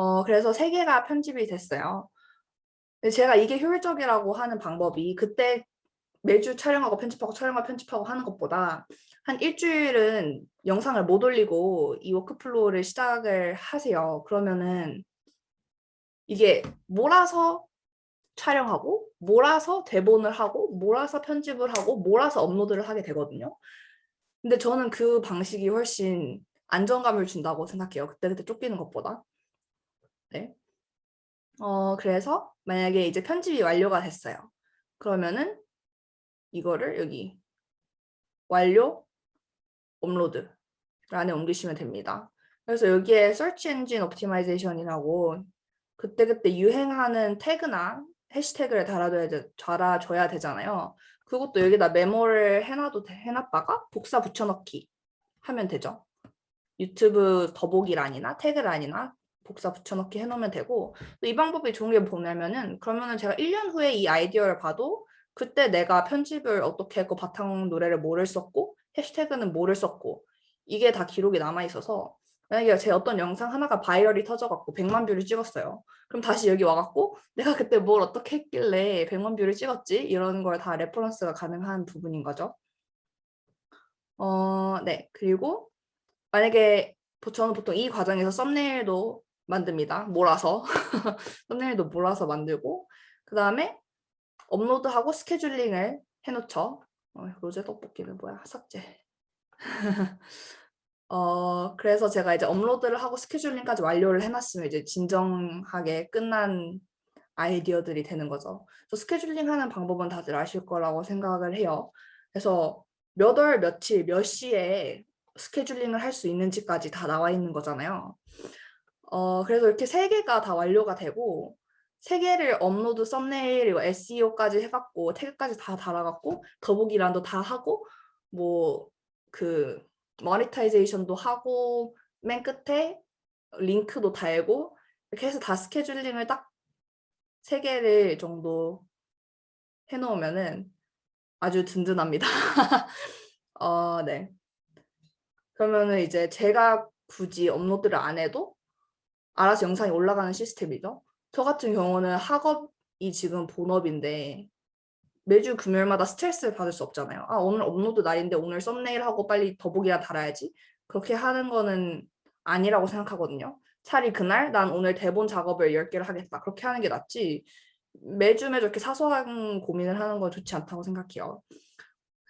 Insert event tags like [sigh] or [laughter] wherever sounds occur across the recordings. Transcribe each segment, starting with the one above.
어, 그래서 세 개가 편집이 됐어요. 제가 이게 효율적이라고 하는 방법이 그때 매주 촬영하고 편집하고 촬영하고 편집하고 하는 것보다 한 일주일은 영상을 못 올리고 이 워크플로우를 시작을 하세요. 그러면은 이게 몰아서 촬영하고 몰아서 대본을 하고 몰아서 편집을 하고 몰아서 업로드를 하게 되거든요. 근데 저는 그 방식이 훨씬 안정감을 준다고 생각해요. 그때그때 쫓기는 것보다. 네. 어, 그래서 만약에 이제 편집이 완료가 됐어요. 그러면은 이거를 여기 완료 업로드 안에 옮기시면 됩니다. 그래서 여기에 Search Engine Optimization이라고 그때그때 유행하는 태그나 해시태그를 달아줘야, 돼- 달아줘야 되잖아요. 그것도 여기다 메모를 해놔도 돼- 해놨다가 복사 붙여넣기 하면 되죠. 유튜브 더보기란이나 태그란이나 복사 붙여넣기 해놓으면 되고 또 이 방법이 좋은 게 뭐냐면은 그러면은 제가 1년 후에 이 아이디어를 봐도 그때 내가 편집을 어떻게 했고 바탕 노래를 뭐를 썼고 해시태그는 뭐를 썼고 이게 다 기록이 남아 있어서 만약에 제 어떤 영상 하나가 바이럴이 터져갖고 100만 뷰를 찍었어요. 그럼 다시 여기 와갖고 내가 그때 뭘 어떻게 했길래 100만 뷰를 찍었지? 이런 걸 다 레퍼런스가 가능한 부분인 거죠. 어, 네. 그리고 만약에 보- 저는 보통 이 과정에서 썸네일도 만듭니다. 몰아서 [laughs] 썸네일도 몰아서 만들고 그 다음에 업로드하고 스케줄링을 해놓죠. 어, 로제 떡볶이는 뭐야? 삭제. [laughs] 어, 그래서 제가 이제 업로드를 하고 스케줄링까지 완료를 해놨으면 이제 진정하게 끝난 아이디어들이 되는 거죠. 그래서 스케줄링 하는 방법은 다들 아실 거라고 생각을 해요. 그래서 몇 월 며칠 몇 시에 스케줄링을 할 수 있는지까지 다 나와 있는 거잖아요. 어, 그래서 이렇게 세 개가 다 완료가 되고 세 개를 업로드, 썸네일, 그리고 SEO까지 해갖고 태그까지 다 달아갖고 더보기란도 다 하고 뭐 그 모니타이제이션도 하고 맨 끝에 링크도 달고 이렇게 해서 다 스케줄링을 딱 세 개를 정도 해놓으면은 아주 든든합니다. [laughs] 어, 네. 그러면은 이제 제가 굳이 업로드를 안 해도 알아서 영상이 올라가는 시스템이죠. 저 같은 경우는 학업이 지금 본업인데 매주 금요일마다 스트레스를 받을 수 없잖아요. 아, 오늘 업로드 날인데 오늘 썸네일 하고 빨리 더보기란 달아야지. 그렇게 하는 거는 아니라고 생각하거든요. 차라리 그날 난 오늘 대본 작업을 10개를 하겠다. 그렇게 하는 게 낫지. 매주 매주 이렇게 사소한 고민을 하는 건 좋지 않다고 생각해요.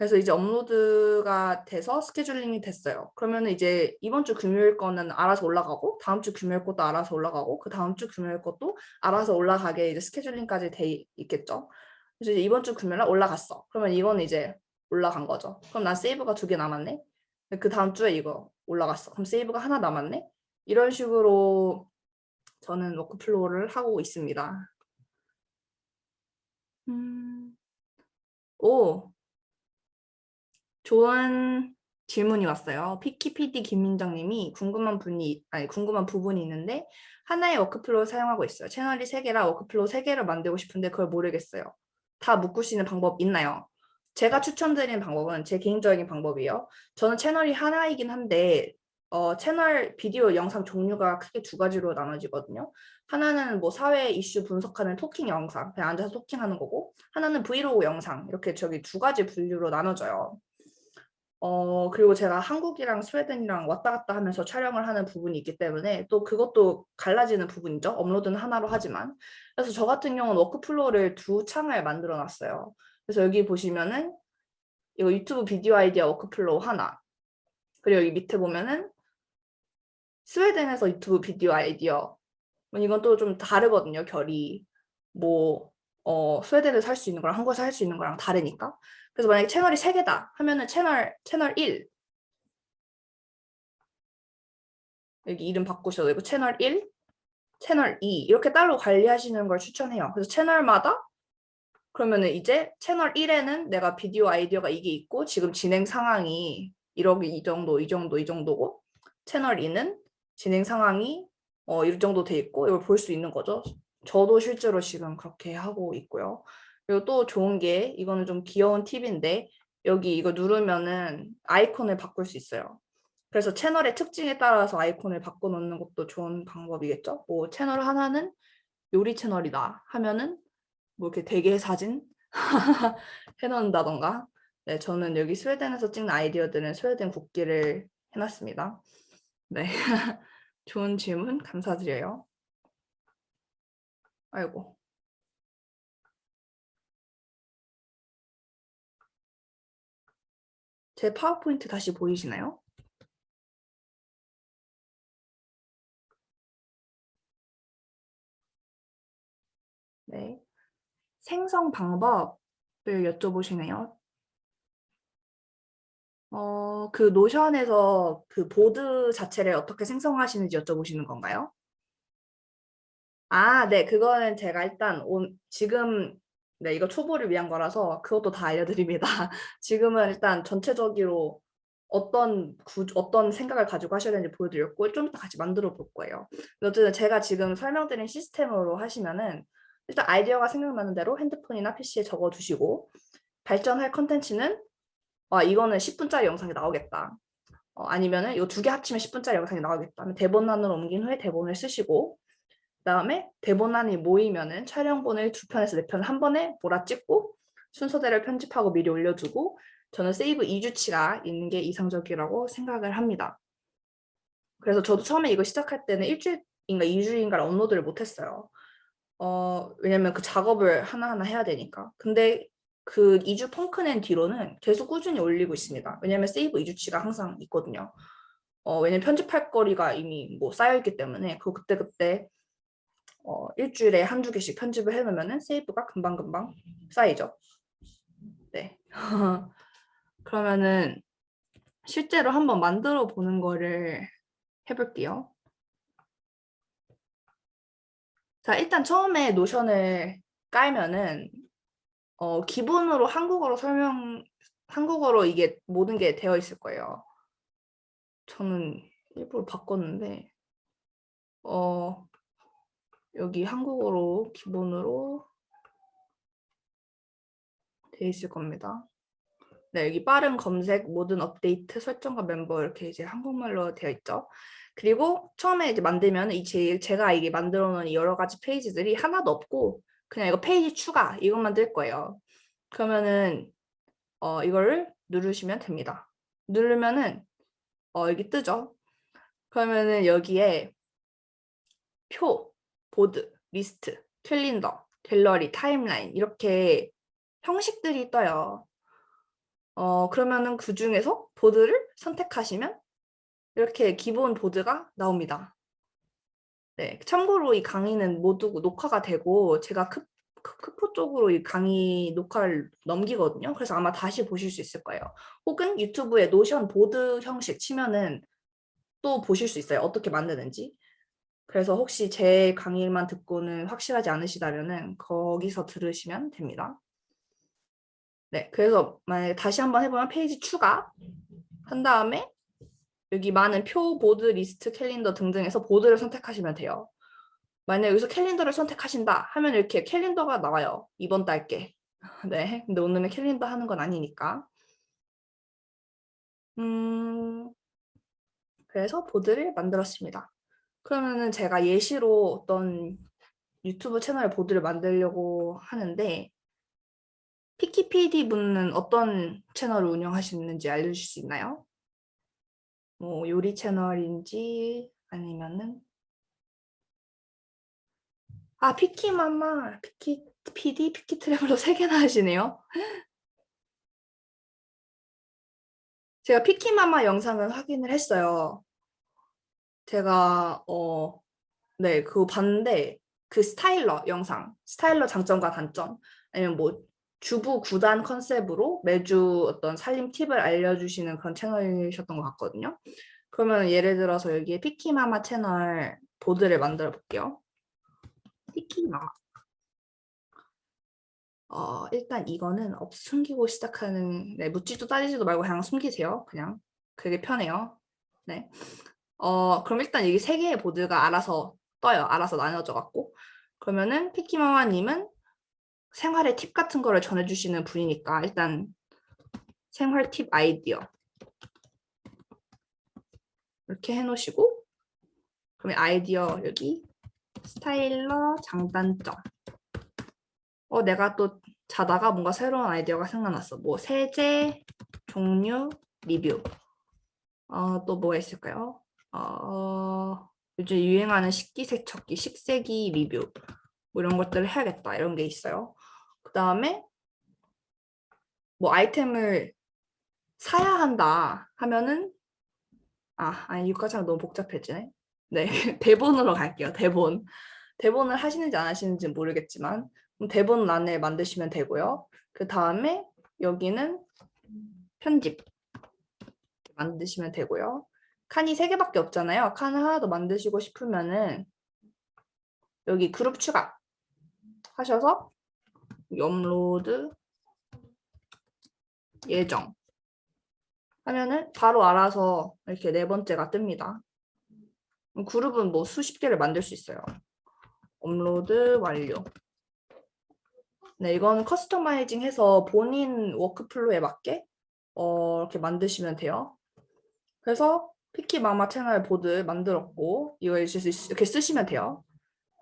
그래서 이제 업로드가 돼서 스케줄링이 됐어요. 그러면 이제 이번 주 금요일 거는 알아서 올라가고 다음 주 금요일 것도 알아서 올라가고 그 다음 주 금요일 것도 알아서 올라가게 이제 스케줄링까지 돼 있겠죠. 그래서 이제 이번 주 금요일 날 올라갔어. 그러면 이건 이제 올라간 거죠. 그럼 난 세이브가 두 개 남았네. 그 다음 주에 이거 올라갔어. 그럼 세이브가 하나 남았네. 이런 식으로 저는 워크플로우를 하고 있습니다. 음. 오, 좋은 질문이 왔어요. 피키피디 김민정님이 궁금한 분이 아니 궁금한 부분이 있는데 하나의 워크플로우 사용하고 있어요. 채널이 세 개라 워크플로우 세 개를 만들고 싶은데 그걸 모르겠어요. 다 묶을 수 있는 방법 있나요? 제가 추천드리는 방법은 제 개인적인 방법이에요. 저는 채널이 하나이긴 한데 어, 채널 비디오 영상 종류가 크게 두 가지로 나눠지거든요. 하나는 뭐 사회 이슈 분석하는 토킹 영상, 그냥 앉아서 토킹하는 거고, 하나는 브이로그 영상 이렇게 저기 두 가지 분류로 나눠져요. 어, 그리고 제가 한국이랑 스웨덴이랑 왔다 갔다 하면서 촬영을 하는 부분이 있기 때문에 또 그것도 갈라지는 부분이죠. 업로드는 하나로 하지만. 그래서 저 같은 경우는 워크플로우를 두 창을 만들어 놨어요. 그래서 여기 보시면은 이거 유튜브 비디오 아이디어 워크플로우 하나. 그리고 여기 밑에 보면은 스웨덴에서 유튜브 비디오 아이디어. 뭐 이건 또 좀 다르거든요, 결이. 뭐, 어, 스웨덴에서 할 수 있는 거랑 한국에서 할 수 있는 거랑 다르니까. 그래서 만약에 채널이 세 개다 하면은 채널, 채널 1. 여기 이름 바꾸셔도 되고, 채널 1, 채널 2. 이렇게 따로 관리하시는 걸 추천해요. 그래서 채널마다 그러면은 이제 채널 1에는 내가 비디오 아이디어가 이게 있고, 지금 진행 상황이 이러기 이 정도, 이 정도, 이 정도고, 채널 2는 진행 상황이 어, 이 정도 돼 있고 이걸 볼 수 있는 거죠. 저도 실제로 지금 그렇게 하고 있고요. 그리고 또 좋은 게 이거는 좀 귀여운 팁인데 여기 이거 누르면은 아이콘을 바꿀 수 있어요. 그래서 채널의 특징에 따라서 아이콘을 바꿔놓는 것도 좋은 방법이겠죠. 뭐 채널 하나는 요리 채널이다 하면은 뭐 이렇게 대게 사진 [laughs] 해놓는다던가. 네, 저는 여기 스웨덴에서 찍는 아이디어들은 스웨덴 국기를 해놨습니다. 네, [laughs] 좋은 질문 감사드려요. 아이고. 제 파워포인트 다시 보이시나요? 네. 생성 방법을 여쭤보시네요. 어, 그 노션에서 그 보드 자체를 어떻게 생성하시는지 여쭤보시는 건가요? 아, 네, 그거는 제가 일단 온, 지금 네, 이거 초보를 위한 거라서 그것도 다 알려드립니다. [laughs] 지금은 일단 전체적으로 어떤 구, 어떤 생각을 가지고 하셔야 되는지 보여드렸고 좀 이따 같이 만들어 볼 거예요. 어쨌든 제가 지금 설명드린 시스템으로 하시면은 일단 아이디어가 생각나는 대로 핸드폰이나 PC에 적어두시고 발전할 컨텐츠는 아 이거는 10분짜리 영상이 나오겠다. 어, 아니면은 이거 두개 합치면 10분짜리 영상이 나오겠다. 대본란으로 옮긴 후에 대본을 쓰시고 그다음에 대본란이 모이면은 촬영본을 두 편에서 네 편을 한 번에 몰아찍고 순서대로 편집하고 미리 올려두고 저는 세이브 2주치가 있는 게 이상적이라고 생각을 합니다. 그래서 저도 처음에 이거 시작할 때는 일주일인가 2주인가를 업로드를 못했어요. 어, 왜냐면 그 작업을 하나하나 해야 되니까. 근데 그 2주 펑크낸 뒤로는 계속 꾸준히 올리고 있습니다. 왜냐면 세이브 2주치가 항상 있거든요. 어, 왜냐면 편집할 거리가 이미 뭐 쌓여있기 때문에 그 그때그때 어, 일주일에 한두 개씩 편집을 해놓으면 세이브가 금방금방 쌓이죠. 네. [laughs] 그러면은 실제로 한번 만들어 보는 거를 해볼게요. 자, 일단 처음에 노션을 깔면은 어, 기본으로 한국어로 설명, 한국어로 이게 모든 게 되어 있을 거예요. 저는 일부러 바꿨는데, 어, 여기 한국어로 기본으로 되어 있을 겁니다. 네, 여기 빠른 검색, 모든 업데이트, 설정과 멤버 이렇게 이제 한국말로 되어 있죠. 그리고 처음에 이제 만들면 이 제, 제가 이게 만들어 놓은 여러 가지 페이지들이 하나도 없고 그냥 이거 페이지 추가 이것만 들 거예요. 그러면은 어 이거를 누르시면 됩니다. 누르면은 어 여기 뜨죠. 그러면은 여기에 표, 보드, 리스트, 캘린더, 갤러리, 타임라인 이렇게 형식들이 떠요. 어 그러면은 그 중에서 보드를 선택하시면 이렇게 기본 보드가 나옵니다. 네, 참고로 이 강의는 모두 녹화가 되고 제가 크, 크포 쪽으로 이 강의 녹화를 넘기거든요. 그래서 아마 다시 보실 수 있을 거예요. 혹은 유튜브에 노션 보드 형식 치면은 또 보실 수 있어요. 어떻게 만드는지. 그래서 혹시 제 강의만 듣고는 확실하지 않으시다면은 거기서 들으시면 됩니다. 네, 그래서 만약에 다시 한번 해보면 페이지 추가 한 다음에 여기 많은 표, 보드, 리스트, 캘린더 등등에서 보드를 선택하시면 돼요. 만약 여기서 캘린더를 선택하신다 하면 이렇게 캘린더가 나와요. 이번 달 게. [laughs] 네, 근데 오늘은 캘린더 하는 건 아니니까. 음, 그래서 보드를 만들었습니다. 그러면은 제가 예시로 어떤 유튜브 채널 보드를 만들려고 하는데 피키피디 분은 어떤 채널을 운영하시는지 알려주실 수 있나요? 뭐 요리 채널인지 아니면은 아 피키마마 피키 PD 피키 트래블러 세 개나 하시네요. 제가 피키마마 영상은 확인을 했어요. 제가 어 네 그거 봤는데 그 스타일러 영상 스타일러 장점과 단점 아니면 뭐 주부 구단 컨셉으로 매주 어떤 살림 팁을 알려주시는 그런 채널이셨던 것 같거든요. 그러면 예를 들어서 여기에 피키마마 채널 보드를 만들어 볼게요. 피키마마. 어, 일단 이거는 없, 숨기고 시작하는, 네, 묻지도 따지지도 말고 그냥 숨기세요. 그냥. 그게 편해요. 네. 어, 그럼 일단 여기 세 개의 보드가 알아서 떠요. 알아서 나눠져 갖고. 그러면은 피키마마 님은 생활의 팁 같은 거를 전해 주시는 분이니까 일단 생활 팁 아이디어 이렇게 해 놓으시고 그러면 아이디어 여기 스타일러 장단점 어 내가 또 자다가 뭔가 새로운 아이디어가 생각났어 뭐 세제 종류 리뷰 어, 또 뭐가 있을까요? 어, 요즘 유행하는 식기세척기 식세기 리뷰 뭐 이런 것들을 해야겠다 이런 게 있어요. 그 다음에 뭐 아이템을 사야 한다 하면은 아 아니 하면 너무 복잡해지네. 네 [laughs] 대본으로 갈게요. 대본 대본을 하시는지 안 하시는지 는 모르겠지만 그럼 대본 안에 만드시면 되고요. 그 다음에 여기는 편집 만드시면 되고요. 칸이 세 개밖에 없잖아요. 칸을 하나 더 만드시고 싶으면은 여기 그룹 추가 하셔서 업로드 예정 하면은 바로 알아서 이렇게 네 번째가 뜹니다. 그룹은 뭐 수십 개를 만들 수 있어요. 업로드 완료. 네, 이건 커스터마이징 해서 본인 워크플로우에 맞게 어, 이렇게 만드시면 돼요. 그래서 피키마마 채널 보드 만들었고 이거 이렇게 쓰시면 돼요.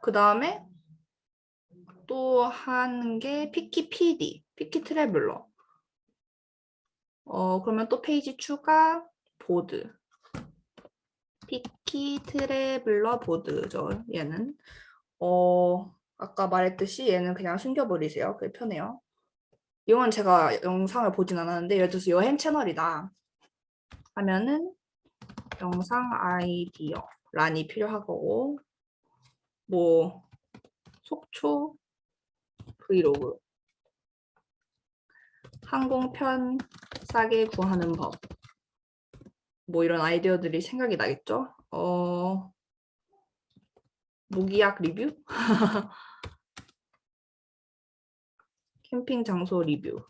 그 다음에 또한게 피키 PD, 피키 트래블러. 어 그러면 또 페이지 추가 보드. 피키 트래블러 보드죠. 얘는 어 아까 말했듯이 얘는 그냥 숨겨버리세요. 그게 편해요. 이건 제가 영상을 보진 않았는데 예를 들어서 여행 채널이다 하면은 영상 아이디어 란이 필요하고 뭐 속초 브이로그 항공편 싸게 구하는 법 뭐 이런 아이디어들이 생각이 나겠죠? 어 무기약 리뷰? [laughs] 캠핑 장소 리뷰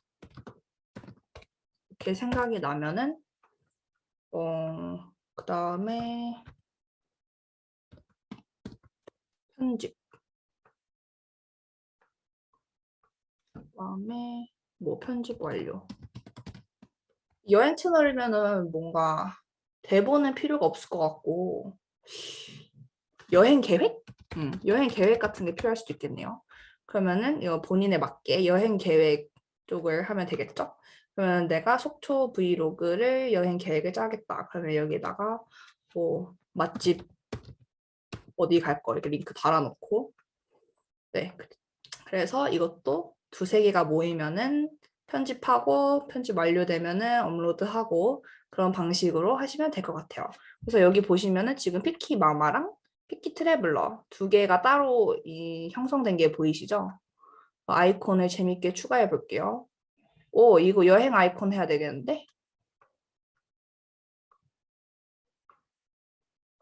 이렇게 생각이 나면은 어 그다음에 편집 그다음에 뭐 편집 완료 여행 채널이면은 뭔가 대본은 필요가 없을 것 같고 여행 계획? 음, 여행 계획 같은 게 필요할 수도 있겠네요. 그러면은 이거 본인에 맞게 여행 계획 쪽을 하면 되겠죠? 그러면 내가 속초 브이로그를 여행 계획을 짜겠다. 그러면 여기다가 뭐 맛집 어디 갈 거 이렇게 링크 달아놓고 네 그래서 이것도 두세 개가 모이면은 편집하고 편집 완료되면은 업로드하고 그런 방식으로 하시면 될 것 같아요. 그래서 여기 보시면은 지금 피키 마마랑 피키 트래블러 두 개가 따로 이 형성된 게 보이시죠? 아이콘을 재밌게 추가해 볼게요. 오, 이거 여행 아이콘 해야 되겠는데?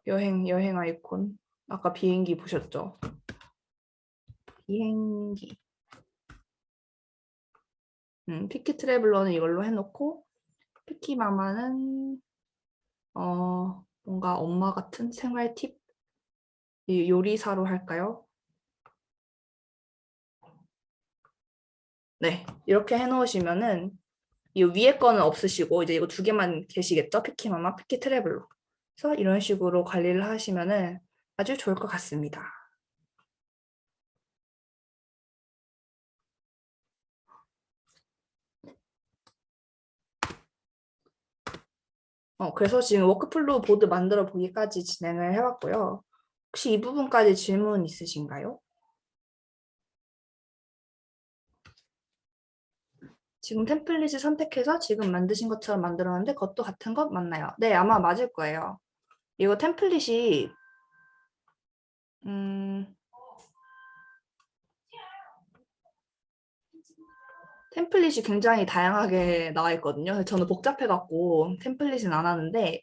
여행, 여행 아이콘. 아까 비행기 보셨죠? 비행기. 음, 피키 트래블러는 이걸로 해놓고, 피키 마마는, 어, 뭔가 엄마 같은 생활 팁? 이 요리사로 할까요? 네, 이렇게 해놓으시면은 이 위에 거는 없으시고 이제 이거 두 개만 계시겠죠? 피키마마, 피키 트래블로. 그래서 이런 식으로 관리를 하시면은 아주 좋을 것 같습니다. 어, 그래서 지금 워크플로우 보드 만들어 보기까지 진행을 해봤고요. 혹시 이 부분까지 질문 있으신가요? 지금 템플릿을 선택해서 지금 만드신 것처럼 만들었는데 그것도 같은 것 맞나요? 네, 아마 맞을 거예요. 이거 템플릿이 음, 템플릿이 굉장히 다양하게 나와 있거든요. 저는 복잡해갖고 템플릿은 안 하는데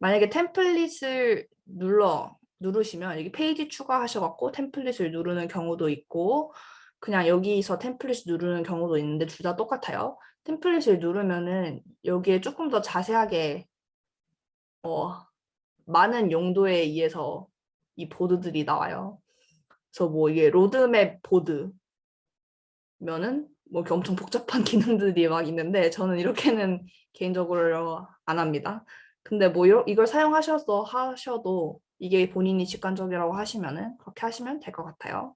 만약에 템플릿을 눌러 누르시면 여기 페이지 추가하셔갖고 템플릿을 누르는 경우도 있고 그냥 여기서 템플릿 누르는 경우도 있는데 둘 다 똑같아요. 템플릿을 누르면은 여기에 조금 더 자세하게 어, 많은 용도에 의해서 이 보드들이 나와요. 그래서 뭐 이게 로드맵 보드면은 뭐 엄청 복잡한 [laughs] 기능들이 막 있는데 저는 이렇게는 개인적으로 안 합니다. 근데 뭐 이걸 사용하셔서 하셔도 이게 본인이 직관적이라고 하시면은 그렇게 하시면 될 것 같아요.